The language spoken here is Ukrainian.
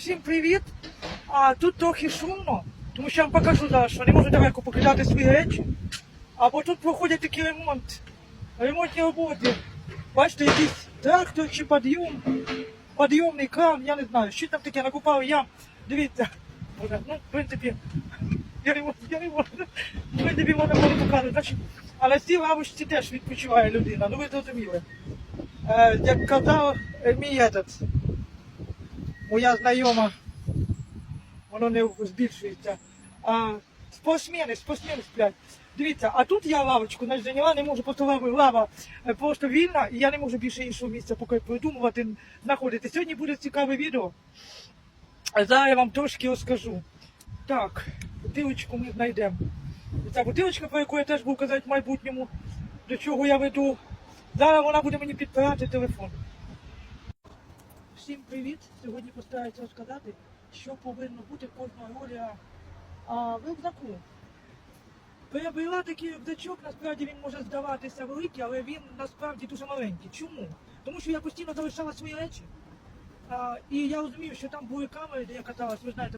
Всім привіт! А тут трохи шумно, тому що я вам покажу зараз, що не можу далеко покидати свої речі. Або тут проходять такий ремонт, ремонтні роботи. Бачите, якийсь трактор чи підйом, підйомний кран, я не знаю, що там таке накупав я. Дивіться. Ну, в принципі, я не можу, я не. В принципі, можна було показати. Але в цій лавочці теж відпочиває людина, ну ви зрозуміли. Е, як казав мій этот, моя знайома, воно не збільшується. А спортсмени, спортсмени сплять. Дивіться, а тут я лавочку значить, зайняла, не можу просто лава, лава е, просто вільна, і я не можу більше іншого місця поки придумувати, знаходити. Сьогодні буде цікаве відео. Зараз я вам трошки розкажу. Так, бутилочку ми знайдемо. Ця бутилочка, про яку я теж буду казати в майбутньому, до чого я веду. Зараз вона буде мені підпирати телефон. Всім привіт! Сьогодні постараюся розказати, що повинно бути кожного роля рюкзаку. Приобрела такий рюкзачок, насправді він може здаватися великий, але він насправді дуже маленький. Чому? Тому що я постійно залишала свої речі. А, і я розумію, що там були камери, де я каталась, ви знаєте.